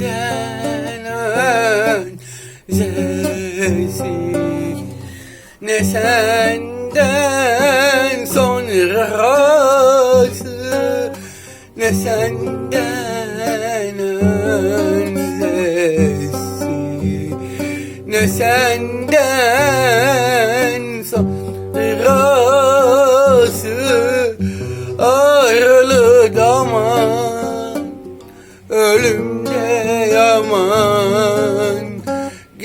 senden öncesi ne senden sonrası ne senden öncesi ne senden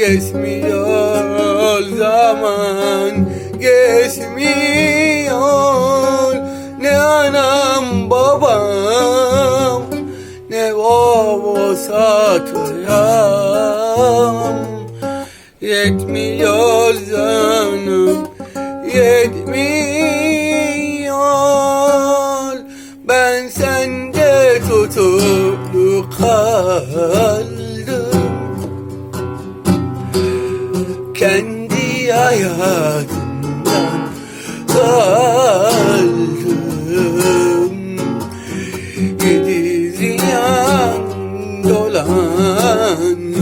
geçmiyor zaman geçmiyor. Ne anam babam ne baba satıram. Yetmiyor canım yetmiyor. Ben sende tutuklu kaldım kendi hayatımdan kaldım. Yedi ziyan dolandım.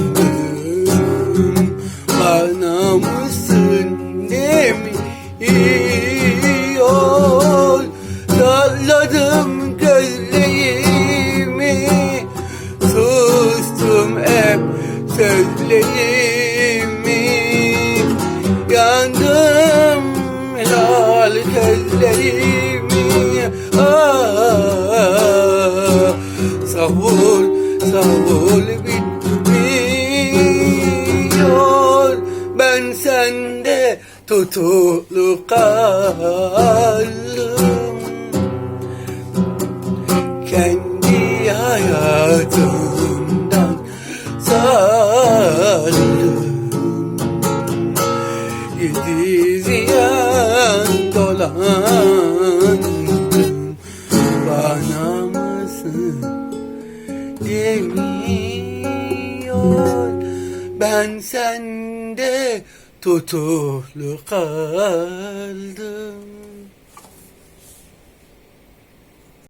Bana mısın demiyor Dalladım gözlerimi. Sustum hep sözlerimi Yandım helal gözlerimi ah, Savur, savur bitmiyor. Ben sende tutuklu kaldım. Kendi hayatımdan ziyan dolandım Bana mısın demiyor Ben sende tutuklu kaldım